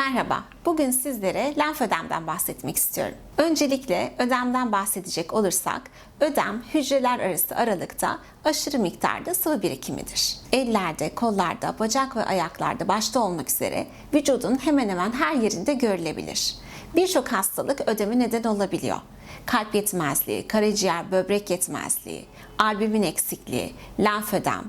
Merhaba, bugün sizlere lenf ödemden bahsetmek istiyorum. Öncelikle ödemden bahsedecek olursak, ödem hücreler arası aralıkta aşırı miktarda sıvı birikimidir. Ellerde, kollarda, bacak ve ayaklarda başta olmak üzere vücudun hemen hemen her yerinde görülebilir. Birçok hastalık ödeme neden olabiliyor. Kalp yetmezliği, karaciğer, böbrek yetmezliği, albümin eksikliği, lenf ödem,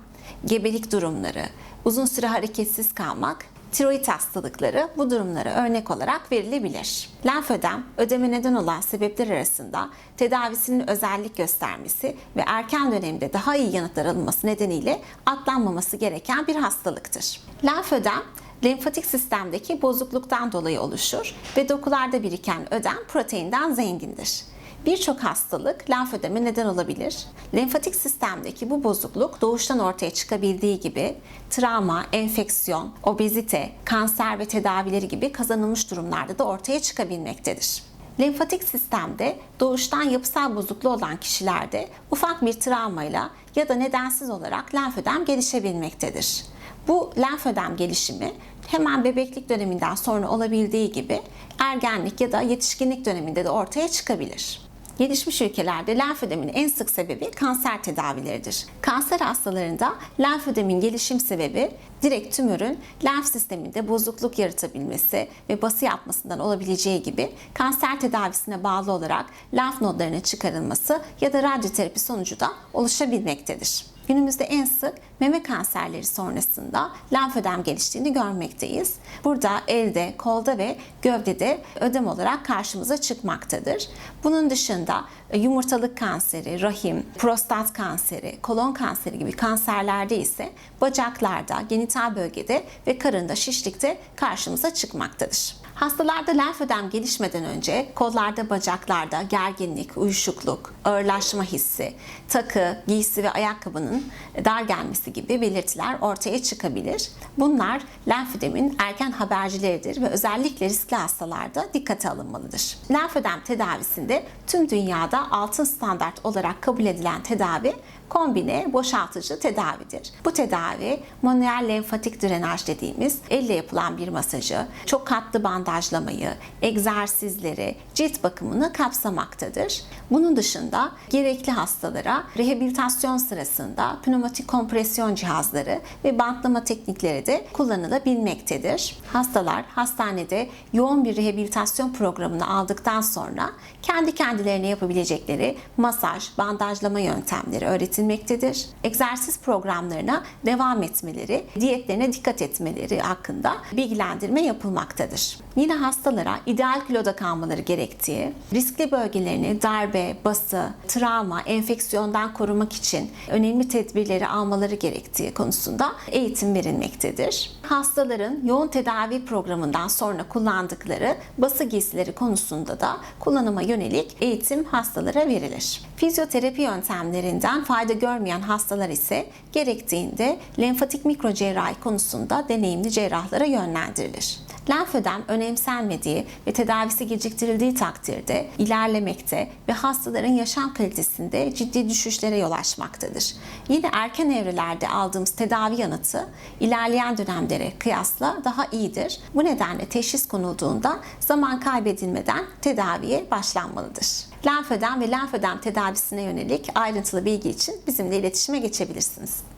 gebelik durumları, uzun süre hareketsiz kalmak tiroid hastalıkları bu durumlara örnek olarak verilebilir. Lenf ödem, ödeme neden olan sebepler arasında tedavisinin özellik göstermesi ve erken dönemde daha iyi yanıtlar alınması nedeniyle atlanmaması gereken bir hastalıktır. Lenf ödem, lenfatik sistemdeki bozukluktan dolayı oluşur ve dokularda biriken ödem proteinden zengindir. Birçok hastalık lenf ödeme neden olabilir. Lenfatik sistemdeki bu bozukluk doğuştan ortaya çıkabildiği gibi travma, enfeksiyon, obezite, kanser ve tedavileri gibi kazanılmış durumlarda da ortaya çıkabilmektedir. Lenfatik sistemde doğuştan yapısal bozukluğu olan kişilerde ufak bir travmayla ya da nedensiz olarak lenf ödem gelişebilmektedir. Bu lenf ödem gelişimi hemen bebeklik döneminden sonra olabildiği gibi ergenlik ya da yetişkinlik döneminde de ortaya çıkabilir. Gelişmiş ülkelerde lenf ödemin en sık sebebi kanser tedavileridir. Kanser hastalarında lenf ödemin gelişim sebebi direkt tümörün lenf sisteminde bozukluk yaratabilmesi ve bası yapmasından olabileceği gibi kanser tedavisine bağlı olarak lenf nodlarının çıkarılması ya da radyoterapi sonucu da oluşabilmektedir. Günümüzde en sık meme kanserleri sonrasında lenf ödem geliştiğini görmekteyiz. Burada elde, kolda ve gövdede ödem olarak karşımıza çıkmaktadır. Bunun dışında e, yumurtalık kanseri, rahim, prostat kanseri, kolon kanseri gibi kanserlerde ise bacaklarda, genital bölgede ve karında şişlikte karşımıza çıkmaktadır. Hastalarda lenf ödem gelişmeden önce kollarda, bacaklarda gerginlik, uyuşukluk, ağırlaşma hissi, takı, giysi ve ayakkabının dar gelmesi gibi belirtiler ortaya çıkabilir. Bunlar lenf ödemin erken habercileridir ve özellikle riskli hastalarda dikkate alınmalıdır. Lenf ödem tedavisinde tüm dünyada altın standart olarak kabul edilen tedavi kombine boşaltıcı tedavidir. Bu tedavi manuel lenfatik drenaj dediğimiz elle yapılan bir masajı, çok katlı bandajlamayı, egzersizleri, cilt bakımını kapsamaktadır. Bunun dışında gerekli hastalara rehabilitasyon sırasında pneumatik kompresyon cihazları ve bantlama teknikleri de kullanılabilmektedir. Hastalar hastanede yoğun bir rehabilitasyon programını aldıktan sonra kendi kendilerine yapabilecekleri masaj, bandajlama yöntemleri öğretilmektedir. Egzersiz programlarına devam etmeleri, diyetlerine dikkat etmeleri hakkında bilgilendirme yapılmaktadır. Yine hastalara ideal kiloda kalmaları gerektiği, riskli bölgelerini darbe, bası, travma, enfeksiyondan korumak için önemli tedbirleri almaları gerektiği konusunda eğitim verilmektedir. Hastaların yoğun tedavi programından sonra kullandıkları bası giysileri konusunda da kullanıma yönelik eğitim hastalara verilir. Fizyoterapi yöntemlerinden fayda görmeyen hastalar ise gerektiğinde lenfatik mikrocerrahi konusunda deneyimli cerrahlara yönlendirilir. Lenf ödem önemsenmediği ve tedavisi geciktirildiği takdirde ilerlemekte ve hastaların yaşam kalitesinde ciddi düşüşlere yol açmaktadır. Yine erken evrelerde aldığımız tedavi yanıtı ilerleyen dönemlere kıyasla daha iyidir. Bu nedenle teşhis konulduğunda zaman kaybedilmeden tedaviye başlanmalıdır. Lenf ödem ve lenf ödem tedavisine yönelik ayrıntılı bilgi için bizimle iletişime geçebilirsiniz.